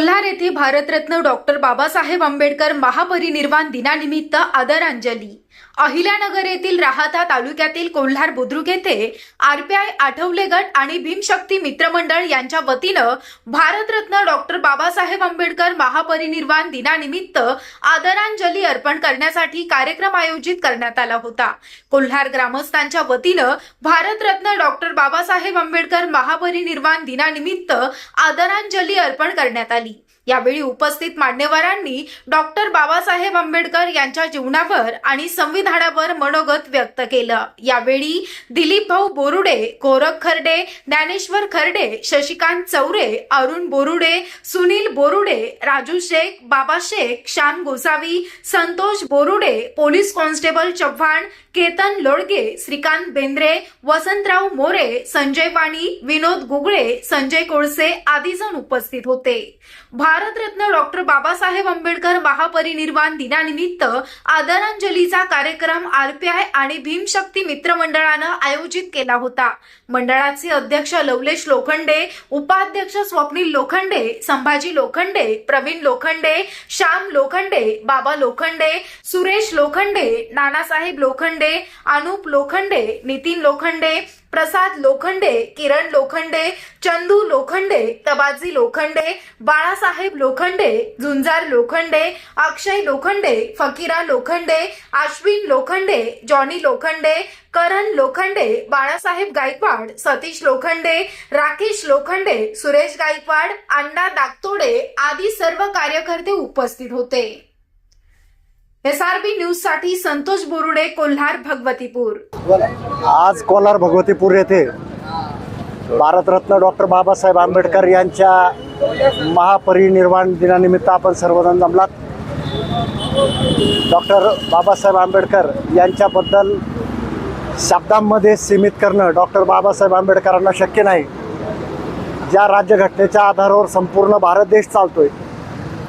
कोल्हार येथे भारतरत्न डॉक्टर बाबासाहेब आंबेडकर महापरिनिर्वाण दिनानिमित्त आदरांजली. अहिल्यानगर येथील राहाता तालुक्यातील कोल्हार बुद्रुक येथे आरपीआय आठवले गट आणि भीमशक्ती मित्रमंडळ यांच्या वतीनं भारतरत्न डॉक्टर बाबासाहेब आंबेडकर महापरिनिर्वाण दिनानिमित्त आदरांजली अर्पण करण्यासाठी कार्यक्रम आयोजित करण्यात आला होता. कोल्हार ग्रामस्थांच्या वतीनं भारतरत्न डॉक्टर बाबासाहेब आंबेडकर महापरिनिर्वाण दिनानिमित्त आदरांजली अर्पण करण्यात आली. यावेळी उपस्थित मान्यवरांनी डॉक्टर बाबासाहेब आंबेडकर यांच्या जीवनावर आणि संविधानावर मनोगत व्यक्त केलं. यावेळी दिलीप भाऊ बोरुडे गोरख खर्डे ज्ञानेश्वर खर्डे शशिकांत चौरे अरुण बोरुडे सुनील बोरुडे राजू शेख बाबा शेख श्याम गोसावी संतोष बोरुडे पोलीस कॉन्स्टेबल चव्हाण केतन लोडगे श्रीकांत बेंद्रे वसंतराव मोरे संजय वाणी विनोद गुगळे संजय कोळसे आदी जण उपस्थित होते. भारतरत्न डॉक्टर बाबासाहेब आंबेडकर महापरिनिर्वाण दिनानिमित्त आदरांजलीचा कार्यक्रम आरपीआय आणि भीमशक्ती मित्रमंडळानं आयोजित केला होता. मंडळाचे अध्यक्ष लवलेश लोखंडे उपाध्यक्ष स्वप्नील लोखंडे संभाजी लोखंडे प्रवीण लोखंडे श्याम लोखंडे बाबा लोखंडे सुरेश लोखंडे नानासाहेब लोखंडे अनुप लोखंडे नितीन लोखंडे प्रसाद लोखंडे किरण लोखंडे चंदू लोखंडे तबाजी लोखंडे बाळासाहेब लोखंडे झुंजार लोखंडे अक्षय लोखंडे फकीरा लोखंडे आश्विन लोखंडे जॉनी लोखंडे करण लोखंडे बाळासाहेब गायकवाड सतीश लोखंडे राकेश लोखंडे सुरेश गायकवाड अण्णा दागतोडे आदी सर्व कार्यकर्ते उपस्थित होते. एसआरबी न्यूजसाठी संतोष बोरुडे कोल्हार भगवतीपूर. आज कोल्हार भगवतीपूर येथे भारतरत्न डॉक्टर बाबासाहेब आंबेडकर यांच्या महापरिनिर्वाण दिनानिमित्त आपण सर्वजण जमलात. डॉक्टर बाबासाहेब आंबेडकर यांच्याबद्दल शब्दांमध्ये सीमित करणं डॉक्टर बाबासाहेब आंबेडकरांना शक्य नाही. ज्या राज्यघटनेच्या आधारावर संपूर्ण भारत देश चालतोय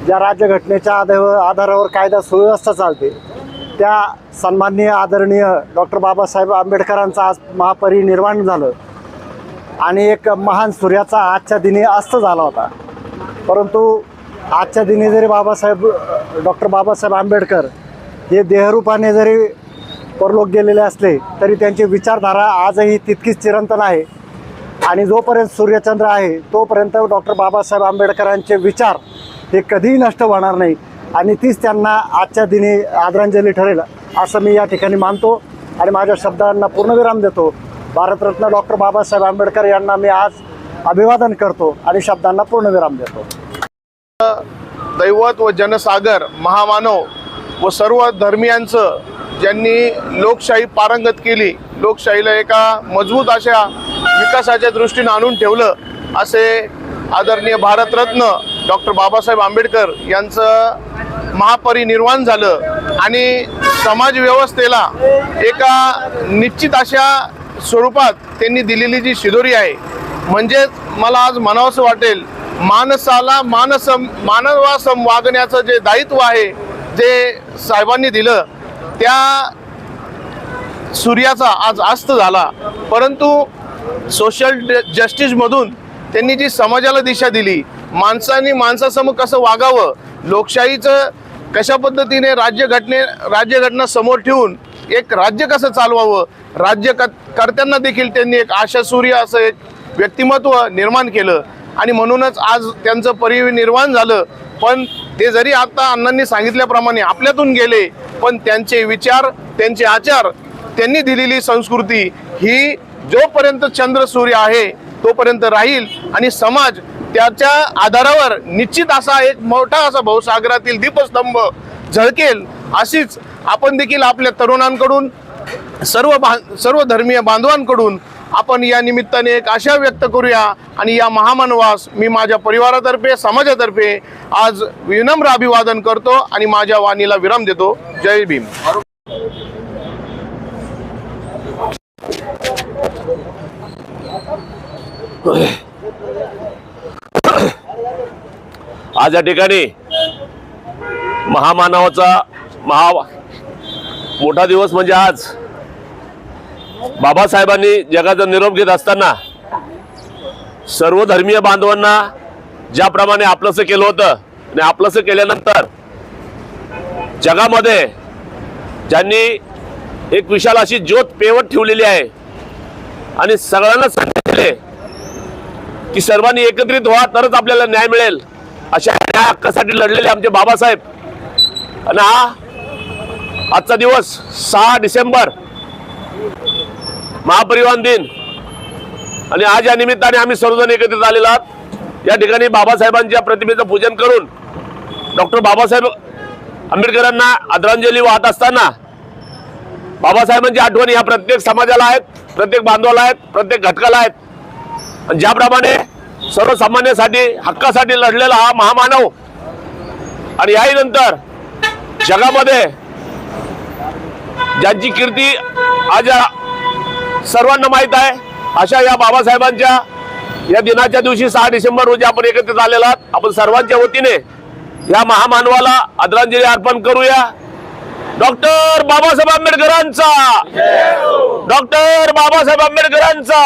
ज्या राज्यघटनेच्या आधार आधारावर कायदा सुव्यवस्था चालते त्या सन्माननीय आदरणीय डॉक्टर बाबासाहेब आंबेडकरांचं आज महापरिनिर्वाण झालं. आणि एक महान सूर्याचा आजच्या दिनी अस्त झाला होता. परंतु आजच्या दिनी जरी बाबासाहेब डॉक्टर बाबासाहेब आंबेडकर हे देहरूपाने जरी परलोक गेलेले असले तरी त्यांची विचारधारा आजही तितकीच चिरंतन आहे. आणि जोपर्यंत सूर्यचंद्र आहे तोपर्यंत डॉक्टर बाबासाहेब आंबेडकरांचे विचार हे कधीही नष्ट होणार नाही. आणि तीच त्यांना आजच्या दिनी आदरांजली ठरेल असं मी या ठिकाणी मानतो. आणि माझ्या शब्दांना पूर्णविराम देतो. भारतरत्न डॉक्टर बाबासाहेब आंबेडकर यांना मी आज अभिवादन करतो आणि शब्दांना पूर्णविराम देतो. दैवत व जनसागर महामानव व सर्व धर्मियांचं ज्यांनी लोकशाही पारंगत केली लोकशाहीला एका मजबूत अशा विकासाच्या दृष्टीनं आणून ठेवलं असे आदरणीय भारतरत्न डॉक्टर बाबासाहेब आंबेडकर यांचं महापरिनिर्वाण झालं आणि समाज व्यवस्थेला एका निश्चित अशा स्वरूपात त्यांनी दिलेली जी शिदोरी आहे म्हणजेच मला आज म्हणावंसं वाटेल माणसाला मानस मानवासम वागण्याचं जे दायित्व आहे जे साहेबांनी दिलं त्या सूर्याचा आज अस्त झाला. परंतु सोशल जस्टिसमधून त्यांनी जी समाजाला दिशा दिली माणसाने माणसासमोर कसं वागावं? लोकशाहीचं कशा पद्धतीने राज्यघटने राज्यघटना समोर ठेवून एक राज्य कसं चालवावं? राज्य कर्त्यांना देखील त्यांनी एक आशासूर्य असं एक व्यक्तिमत्व निर्माण केलं. आणि म्हणूनच आज त्यांचं परिनिर्वाण झालं. पण ते जरी आता अण्णांनी सांगितल्याप्रमाणे आपल्यातून गेले पण त्यांचे विचार त्यांचे आचार त्यांनी दिलेली संस्कृती ही जोपर्यंत चंद्र सूर्य आहे तोपर्यंत राहील. आणि समाज त्याच्या आधारावर निश्चित असा एक मोठा असा भाऊसागरातील दीपस्तंभ झळकेल अशीच आपण देखील आपल्या तरुणांकडून सर्व बा सर्व धर्मीय बांधवांकडून आपण या निमित्ताने एक आशा व्यक्त करूया. आणि या महामानवास मी माझ्या परिवारातर्फे समाजातर्फे आज विनम्र अभिवादन करतो आणि माझ्या वाणीला विराम देतो. जय भीम. आज या ठिकाणी महामानवाचा महा मोठा दिवस म्हणजे आज बाबासाहेबांनी जगाचा निरोप घेत असताना सर्व धर्मीय बांधवांना ज्याप्रमाणे आपलंसं केलं होतं आणि आपलंसं केल्यानंतर जगामध्ये ज्यांनी एक विशाल अशी ज्योत पेवत ठेवलेली आहे आणि सगळ्यांना सांगितले की सर्वांनी एकत्रित व्हा तरच आपल्याला न्याय मिळेल. अशा न्याय हक्कासाठी लढलेले आमचे बाबासाहेब. आणि हा आजचा दिवस सहा डिसेंबर महापरिवहन दिन. आणि आज या निमित्ताने आम्ही सर्वजण एकत्रित आलेलो आहोत. या ठिकाणी बाबासाहेबांच्या प्रतिमेचं पूजन करून डॉक्टर बाबासाहेब आंबेडकरांना आदरांजली वाहत असताना बाबासाहेबांची आठवण ह्या प्रत्येक समाजाला आहेत प्रत्येक बांधवाला आहेत प्रत्येक घटकाला आहेत. ज्याप्रमाणे सर्वसामान्यासाठी हक्कासाठी लढलेला हा महामानव. आणि याही नंतर जगामध्ये ज्यांची कीर्ती आज सर्वांना माहीत आहे अशा या बाबासाहेबांच्या या दिनाच्या दिवशी सहा डिसेंबर रोजी आपण एकत्रित आलेला आहोत. आपण सर्वांच्या वतीने या महामानवाला आदरांजली अर्पण करूया. डॉक्टर बाबासाहेब आंबेडकरांचा. डॉक्टर बाबासाहेब आंबेडकरांचा.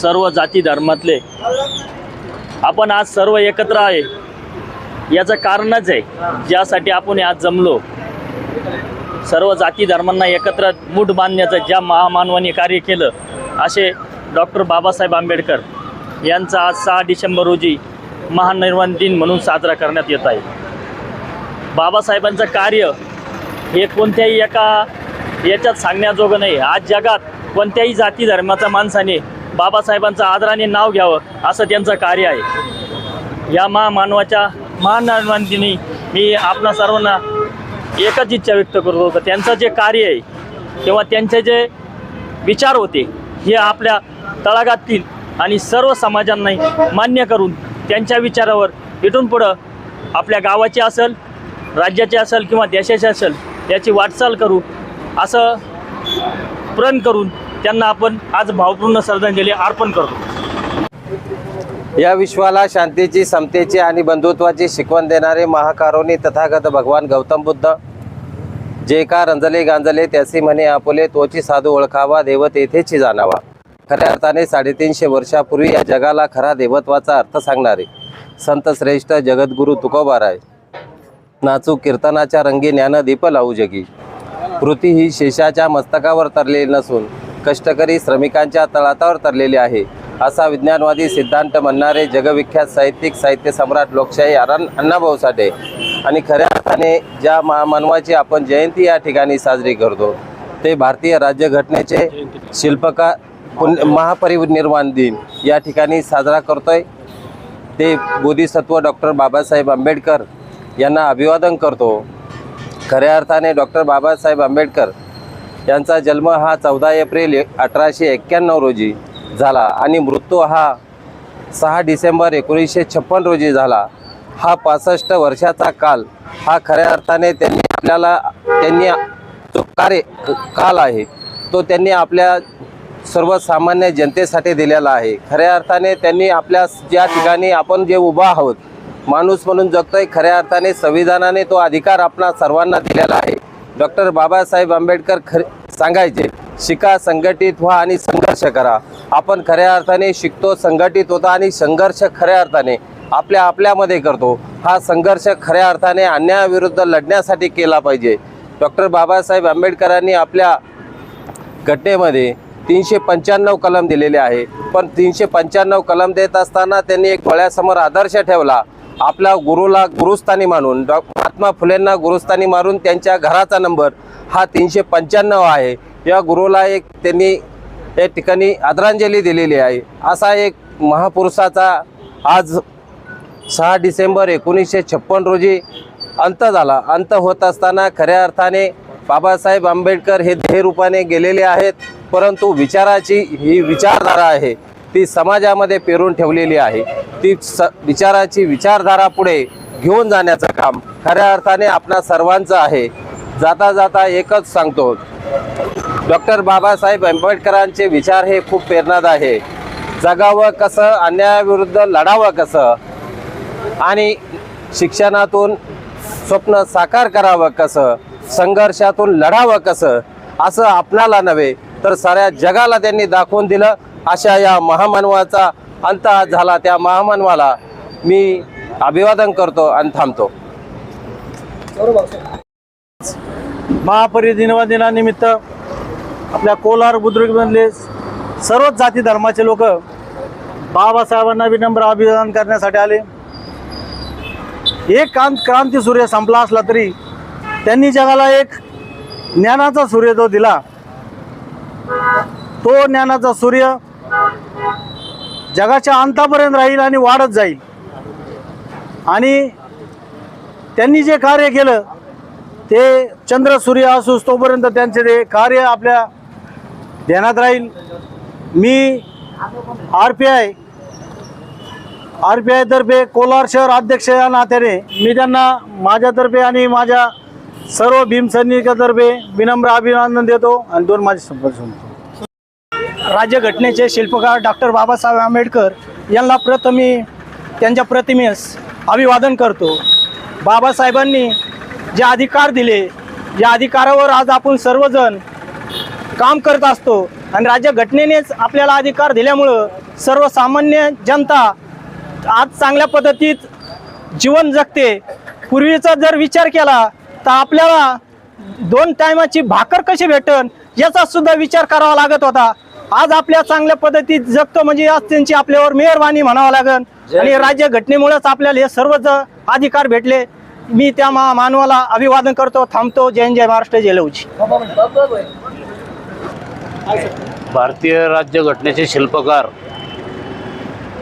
सर्व जाती धर्मातले. आपण आज सर्व एकत्र आहे. याचं कारणच आहे ज्यासाठी आपण आज जमलो. सर्व जाती धर्मांना एकत्र मूठ बांधण्याचं ज्या महामानवाने कार्य केलं असे डॉक्टर बाबासाहेब आंबेडकर यांचा आज सहा डिसेंबर रोजी महानिर्वाण दिन म्हणून साजरा करण्यात येत आहे. बाबासाहेबांचं कार्य हे कोणत्याही एका याच्यात सांगण्याजोगं नाही. आज जगात कोणत्याही जाती धर्माच्या माणसाने बाबासाहेबांचं आदराने नाव घ्यावं असं त्यांचं कार्य आहे. या महामानवाच्या महानिर्वाण मी आपणा सर्वांना एकच इच्छा व्यक्त करतो की त्यांचं जे कार्य आहे किंवा त्यांचे जे विचार होते हे आपल्या तळागातील आणि सर्व समाजांनाही मान्य करून त्यांच्या विचारावर इथून पुढं आपल्या गावाची असेल राज्याची असेल किंवा देशाची असेल याची वाटचाल करू असं प्रण करून त्यांना आपण आज भावपूर्ण श्रद्धांजली अर्पण करतो. या विश्वाला शांतीची समतेची आणि बंधुत्वाची शिकवण देणारे महाकारुणी तथागत भगवान गौतम बुद्ध. जे का रंजले गांजले त्यासी म्हणे आपुले तोची साधू ओळखावा देव तेथेची जाणावा. खऱ्या अर्थाने साडेतीनशे वर्षापूर्वी या जगाला खरा देवत्वाचा अर्थ सांगणारे संत श्रेष्ठ जगद्गुरू तुकोबाराय. नाचू कीर्तनाच्या रंगी ज्ञान दीप लावू जगी. कृती ही शेषाच्या मस्तकावर तरलेली नसून कष्टकरी श्रमिकांच्या तळातावर तरलेली आहे. असा विज्ञानवादी सिद्धांत म्हणणारे जगविख्यात साहित्यिक साहित्य सम्राट लोकशाही अरण अण्णाभाऊ साठे. आणि खऱ्या अर्थाने ज्या महामानवाची आपण जयंती या ठिकाणी साजरी करतो ते भारतीय राज्यघटनेचे शिल्पकार पुण्य महापरिनिर्वाण दिन या ठिकाणी साजरा करतोय. ते बोधिसत्व डॉक्टर बाबासाहेब आंबेडकर यांना अभिवादन करतो. खऱ्या अर्थाने डॉक्टर बाबासाहेब आंबेडकर यांचा जन्म हा चौदा एप्रिल अठराशे एक्क्याण्णव रोजी झाला आणि मृत्यू हा सहा डिसेंबर एकोणीसशे छप्पन रोजी झाला. हा पासष्ट वर्षाचा काल. हा खऱ्या अर्थाने त्यांनी आपल्याला त्यांनी जो कार्य काल आहे तो त्यांनी आपल्या सर्वसामान्य जनतेसाठी दिलेला आहे. खऱ्या अर्थाने त्यांनी आपल्या ज्या ठिकाणी आपण जे उभा आहोत माणूस म्हणून जगतोय खऱ्या अर्थाने संविधानाने तो अधिकार आपणा सर्वांना दिलेला आहे. डॉक्टर बाबासाहेब आंबेडकर खरे सांगायचे शिका संघटित व्हा आणि संघर्ष करा. आपण खऱ्या अर्थाने शिकतो संघटित होता आणि संघर्ष खऱ्या अर्थाने आपल्या आपल्यामध्ये करतो. हा संघर्ष खऱ्या अर्थाने अन्यायाविरुद्ध लढण्यासाठी केला पाहिजे. डॉक्टर बाबासाहेब आंबेडकरांनी आपल्या घटनेमध्ये तीनशे पंच्याण्णव कलम दिलेले आहे. पण तीनशे पंच्याण्णव कलम देत असताना त्यांनी एक डोळ्यासमोर आदर्श ठेवला. आपल्या गुरुला गुरुस्थानी मानून डॉ. महात्मा फुलेंना गुरुस्थानी मारून त्यांच्या घराचा नंबर हा तीनशे पंच्याण्णव आहे. या गुरुला एक त्यांनी या ठिकाणी आदरांजली दिलेली आहे. असा एक महापुरुषाचा आज सहा डिसेंबर एकोणीसशे छप्पन रोजी अंत झाला. अंत होत असताना खऱ्या अर्थाने बाबासाहेब आंबेडकर हे ध्येयरूपाने गेलेले आहेत परंतु विचाराची ही विचारधारा आहे. ती समाजामध्ये पेरून ठेवलेली आहे. ती स विचाराची विचारधारा पुढे घेऊन जाण्याचं काम खऱ्या अर्थाने आपणा सर्वांचं आहे. जाता जाता एकच सांगतो. डॉक्टर बाबासाहेब आंबेडकरांचे विचार हे खूप प्रेरणादायी आहे. जगावं कसं अन्यायाविरुद्ध लढावं कसं आणि शिक्षणातून स्वप्न साकार करावं कसं संघर्षातून लढावं कसं असं आपणाला नव्हे तर साऱ्या जगाला त्यांनी दाखवून दिलं. अशा या महामानवाचा अंत झाला त्या महामानवाला मी अभिवादन करतो आणि थांबतो. महापरिनिर्वाण दिनानिमित्त आपल्या कोलार बुद्रुकमधले सर्वच जाती धर्माचे लोक बाबासाहेबांना विनम्र अभिवादन करण्यासाठी आले. एक कांत क्रांती सूर्य संपला असला तरी त्यांनी जगाला एक ज्ञानाचा सूर्य जो दिला तो ज्ञानाचा सूर्य जगाच्या अंतापर्यंत राहील आणि वाढत जाईल. आणि त्यांनी जे कार्य केलं ते चंद्र सूर्य असूस तोपर्यंत त्यांचे ते कार्य आपल्या ध्यानात राहील. मी R P I R P आयतर्फे Kolar शहर अध्यक्ष या नात्याने मी त्यांना माझ्यातर्फे आणि माझ्या सर्व भीमसैनिकातर्फे विनम्र अभिनंदन देतो आणि दोन माझे संपर्क सांगतो राज्यघटनेचे शिल्पकार डॉक्टर बाबासाहेब आंबेडकर यांना प्रथमी त्यांच्या प्रतिमेस अभिवादन करतो. बाबासाहेबांनी जे अधिकार दिले या अधिकारावर आज आपण सर्वजण काम करत असतो आणि राज्यघटनेनेच आपल्याला अधिकार दिल्यामुळं सर्वसामान्य जनता आज चांगल्या पद्धतीत जीवन जगते. पूर्वीचा जर विचार केला तर आपल्याला दोन टायमाची भाकर कशी भेटन याचा सुद्धा विचार करावा लागत होता. आज आपल्या चांगल्या पद्धतीत जगतो म्हणजे आज त्यांची आपल्यावर मेहरबानी म्हणावं लागन आणि राज्य घटनेमुळेच आपल्याला हे सर्व ज- अधिकार भेटले. मी त्या मा मानवाला अभिवादन करतो थांबतो. जय हिंद, जय महाराष्ट्र जय लवची भारतीय राज्यघटनेचे शिल्पकार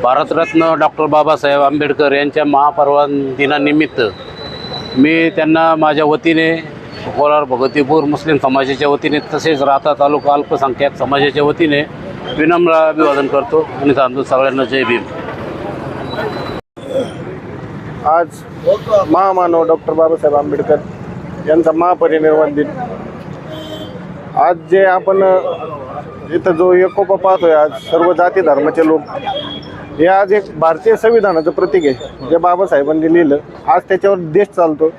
भारतरत्न डॉक्टर बाबासाहेब आंबेडकर यांच्या महापर्वन दिनानिमित्त मी त्यांना माझ्या वतीने कोलार भगवतीपूर मुस्लिम समाजाच्या वतीने तसेच राहता तालुका अल्पसंख्याक समाजाच्या वतीने विनम्र अभिवादन करतो आणि सांगतो सगळ्यांना जय भीम. आज महामानव डॉक्टर बाबासाहेब आंबेडकर यांचा महापरिनिर्वाण दिन. आज जे आपण इथं जो एकोपा पाहतोय आज सर्व जाती धर्माचे लोक हे आज एक भारतीय संविधानाचं प्रतीक आहे. जे बाबासाहेबांनी लिहिलं आज त्याच्यावर देश चालतो.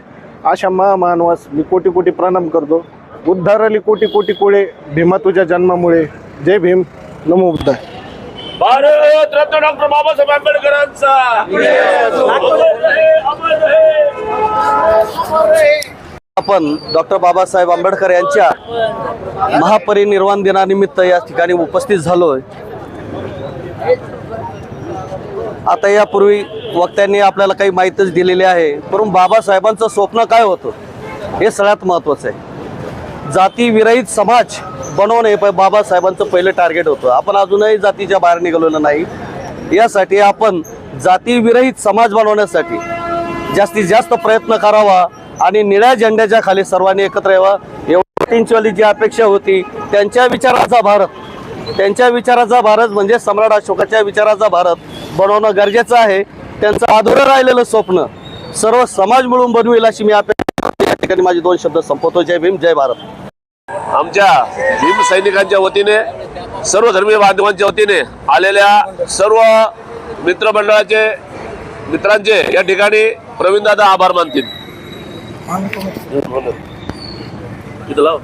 अशा महामानवास मी कोटी कोटी प्रणाम करतो. उद्धारली कोटी कोटी कोळे भीमा तुझ्या जन्मामुळे. जय भीम. नमो बुद्धा भारत रत्न डॉक्टर बाबासाहेब आंबेडकरांचा. आपण डॉक्टर बाबासाहेब आंबेडकर यांच्या महापरिनिर्वाण दिनानिमित्त या ठिकाणी उपस्थित झालोय. आता यापूर्वी वक्त्यांनी आपल्याला काही माहितीच दिलेली आहे. परंतु बाबासाहेबांचं स्वप्न काय होतं? हे सगळ्यात महत्त्वाचं आहे. जातीविरहित समाज बनवणं हे प- बाबासाहेबांचं पहिलं टार्गेट होतं. आपण अजूनही जातीच्या बाहेर निघालेलं नाही. यासाठी आपण जातीविरहित समाज बनवण्यासाठी जास्तीत जास्त प्रयत्न करावा आणि निळ्या झेंड्याच्या खाली सर्वांनी एकत्र यावा. एवढ्या जी अपेक्षा होती. त्यांच्या विचाराचा भारत त्यांच्या विचाराचा भारत म्हणजे सम्राट अशोकाच्या विचाराचा भारत बनवणं गरजेचं आहे. त्यांचं अधुरं राहिलेलं स्वप्न सर्व समाज मिळून बनवेल अशी मी अपेक्षा या ठिकाणी माझे दोन शब्द संपवतो. जय भीम जय भारत. आमच्या भीम सैनिकांच्या वतीने सर्व धर्मीय बांधवांच्या वतीने आलेल्या सर्व मित्रमंडळाचे मित्रांचे या ठिकाणी प्रवीण दादा आभार मानतील. लाव.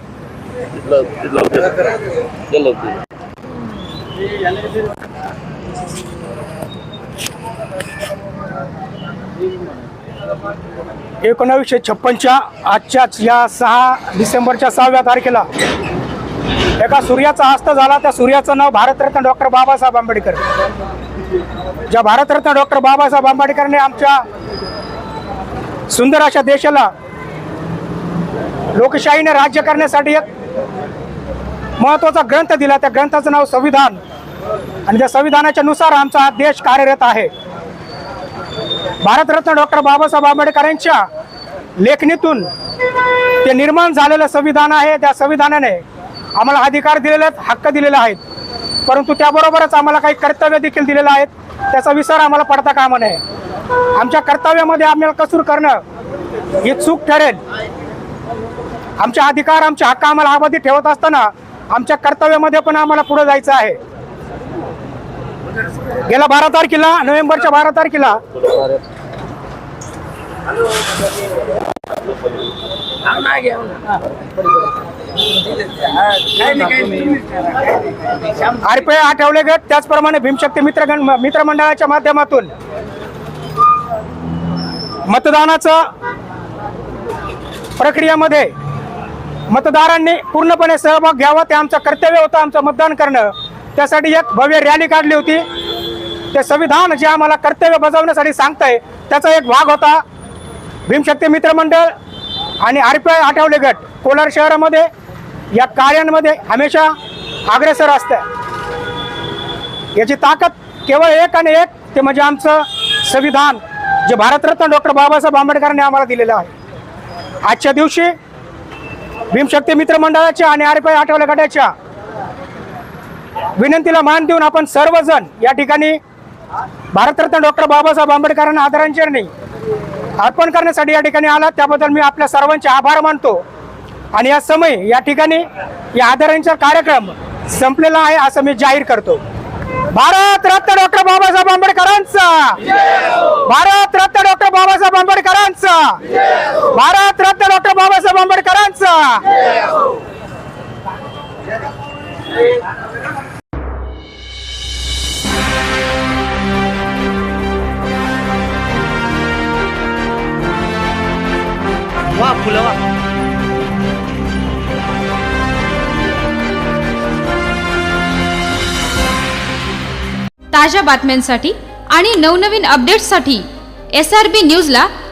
एकोणावीसशे छप्पनच्या आजच्याच या सहा डिसेंबरच्या सहाव्या तारखेला एका सूर्याचा अस्त झाला. त्या सूर्याचं नाव भारतरत्न डॉक्टर बाबासाहेब आंबेडकर. ज्या भारतरत्न डॉक्टर बाबासाहेब आंबेडकरने आमच्या सुंदर अशा देशाला लोकशाहीने राज्य करण्यासाठी एक महत्त्वाचा ग्रंथ दिला. त्या ग्रंथाचं नाव संविधान. आणि त्या संविधानाच्या नुसार आमचा हा देश कार्यरत आहे. भारतरत्न डॉक्टर बाबासाहेब आंबेडकरांच्या लेखणीतून ते निर्माण झालेलं संविधान आहे. त्या संविधानाने आम्हाला अधिकार दिलेले आहेत हक्क दिलेले आहेत. परंतु त्याबरोबरच आम्हाला काही कर्तव्य देखील दिलेलं आहेत. त्याचा विसर आम्हाला पडता कामा नये. आमच्या कर्तव्यामध्ये आम्हाला कसूर करणं ही चूक ठरेल. आमचे अधिकार आमचे हक्क आम्हाला अबाधित ठेवत असताना आमच्या कर्तव्यामध्ये पण आम्हाला पुढे जायचं आहे. गेल्या बारा तारखेला नोव्हेंबरच्या बारा तारखेला आरपीआय आठवले गट त्याचप्रमाणे भीमशक्ती मित्रगण मित्रमंडळाच्या माध्यमातून मतदानाचं प्रक्रियामध्ये मतदारांनी पूर्णपणे सहभाग घ्यावा. ते आमचं कर्तव्य होतं आमचं मतदान करणं. त्यासाठी एक भव्य रॅली काढली होती. ते संविधान जे आम्हाला कर्तव्य बजावण्यासाठी सांगतंय त्याचा एक भाग होता. भीमशक्ती मित्रमंडळ आणि आर पी आय आठवले गट कोलार शहरामध्ये या कार्यांमध्ये हमेशा अग्रेसर असतं याची ताकद केवळ एक आणि एक ते म्हणजे आमचं संविधान जे भारतरत्न डॉक्टर बाबासाहेब आंबेडकरांनी आम्हाला दिलेलं आहे. आजच्या दिवशी भीमशक्ती मित्र मंडळाच्या आणि आर पी आय आठवले गटाच्या विनंतीला मान देऊन आपण सर्वजण या ठिकाणी भारतरत्न डॉक्टर बाबासाहेब आंबेडकरांना आदरांजली अर्पण करण्यासाठी या ठिकाणी आला. त्याबद्दल मी आपल्या सर्वांचे आभार मानतो. आणि या समय या ठिकाणी या आदरांचा कार्यक्रम संपलेला आहे असं मी जाहीर करतो. भारत रत्न डॉक्टर बाबासाहेब आंबेडकरांचा! भारत रत्न डॉक्टर बाबासाहेब आंबेडकरांचा! भारत रत्न डॉक्टर बाबासाहेब आंबेडकरांचा. ताज्या बातम्यांसाठी आणि नवनवीन अपडेट्ससाठी एस आर बी न्यूजला